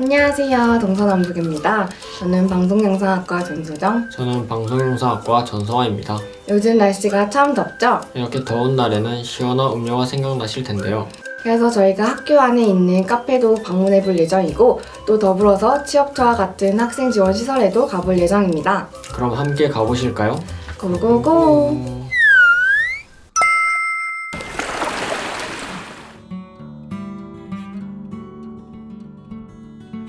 안녕하세요. 동서남북입니다. 저는 방송영상학과 전소정. 저는 방송용사학과 전성화입니다. 요즘 날씨가 참 덥죠? 이렇게 더운 날에는 시원한 음료가 생각나실 텐데요. 그래서 저희가 학교 안에 있는 카페도 방문해 볼 예정이고 또 더불어서 취업처와 같은 학생 지원 시설에도 가볼 예정입니다. 그럼 함께 가보실까요? 고고고!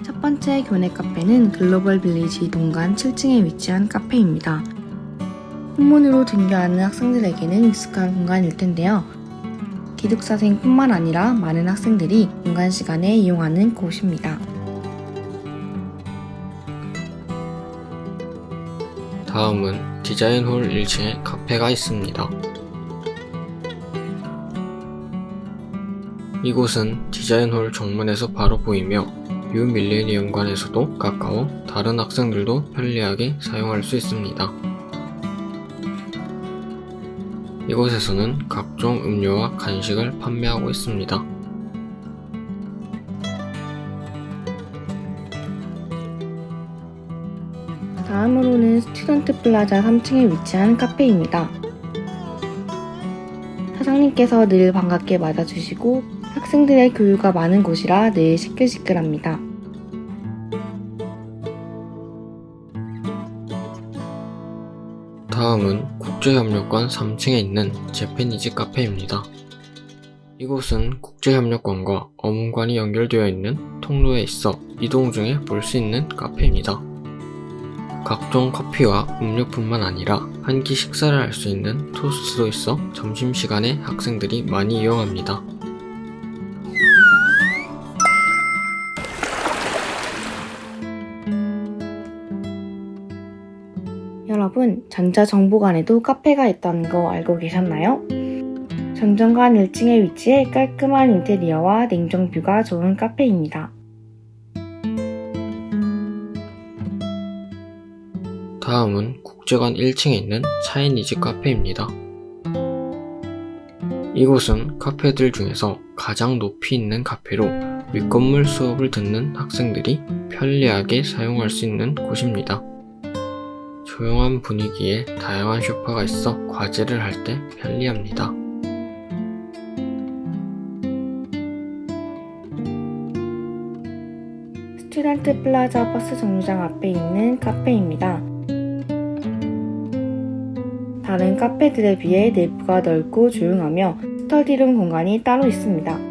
첫 번째 교내 카페는 글로벌 빌리지 동간 7층에 위치한 카페입니다. 후문으로 등교하는 학생들에게는 익숙한 공간일 텐데요. 기숙사생뿐만 아니라 많은 학생들이 공간 시간에 이용하는 곳입니다. 다음은 디자인홀 1층에 카페가 있습니다. 이곳은 디자인홀 정문에서 바로 보이며 뉴 밀레니엄관에서도 가까워 다른 학생들도 편리하게 사용할 수 있습니다. 이곳에서는 각종 음료와 간식을 판매하고 있습니다. 다음으로는 스튜던트 플라자 3층에 위치한 카페입니다. 사장님께서 늘 반갑게 맞아주시고 학생들의 교류가 많은 곳이라 늘 시끌시끌합니다. 다음은 국제협력관 3층에 있는 재패니즈 카페입니다. 이곳은 국제협력관과 어문관이 연결되어 있는 통로에 있어 이동 중에 볼 수 있는 카페입니다. 각종 커피와 음료뿐만 아니라 한 끼 식사를 할 수 있는 토스트도 있어 점심시간에 학생들이 많이 이용합니다. 여러분, 전자정보관에도 카페가 있다는 거 알고 계셨나요? 전정관 1층에 위치해 깔끔한 인테리어와 냉정뷰가 좋은 카페입니다. 다음은 국제관 1층에 있는 차이니즈 카페입니다. 이곳은 카페들 중에서 가장 높이 있는 카페로 윗건물 수업을 듣는 학생들이 편리하게 사용할 수 있는 곳입니다. 조용한 분위기에 다양한 쇼파가 있어 과제를 할 때 편리합니다. 스튜던트 플라자 버스 정류장 앞에 있는 카페입니다. 다른 카페들에 비해 내부가 넓고 조용하며 스터디룸 공간이 따로 있습니다.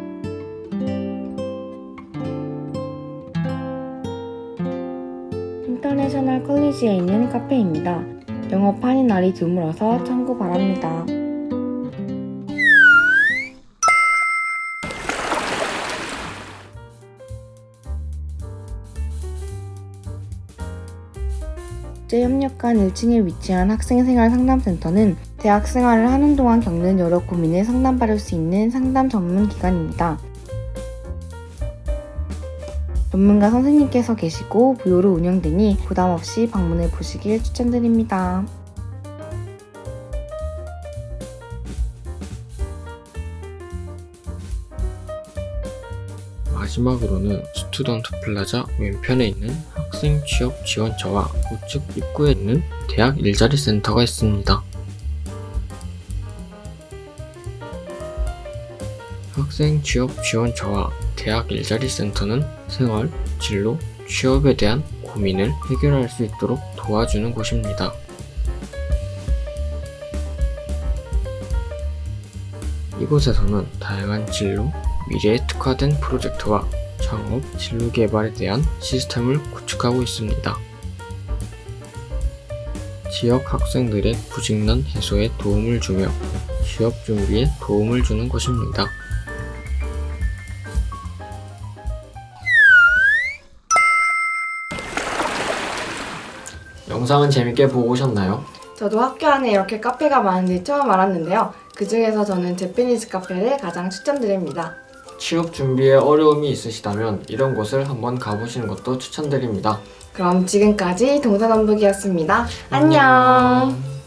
인터내셔널 컬리지에 있는 카페입니다. 영업하는 날이 드물어서 참고 바랍니다. 국제협력관 1층에 위치한 학생생활 상담센터는 대학 생활을 하는 동안 겪는 여러 고민을 상담받을 수 있는 상담 전문 기관입니다. 전문가 선생님께서 계시고 무료로 운영되니 부담 없이 방문해 보시길 추천드립니다. 마지막으로는 스튜던트 플라자 왼편에 있는 학생 취업 지원처와 우측 입구에 있는 대학 일자리 센터가 있습니다. 학생 취업 지원처와 대학 일자리 센터는 생활, 진로, 취업에 대한 고민을 해결할 수 있도록 도와주는 곳입니다. 이곳에서는 다양한 진로, 미래에 특화된 프로젝트와 창업, 진로 개발에 대한 시스템을 구축하고 있습니다. 지역 학생들의 부직난 해소에 도움을 주며 취업 준비에 도움을 주는 곳입니다. 영상은 재밌게 보고 오셨나요? 저도 학교 안에 이렇게 카페가 많은지 처음 알았는데요. 그 중에서 저는 제페니즈 카페를 가장 추천드립니다. 취업 준비에 어려움이 있으시다면 이런 곳을 한번 가보시는 것도 추천드립니다. 그럼 지금까지 동서남북이었습니다. 안녕.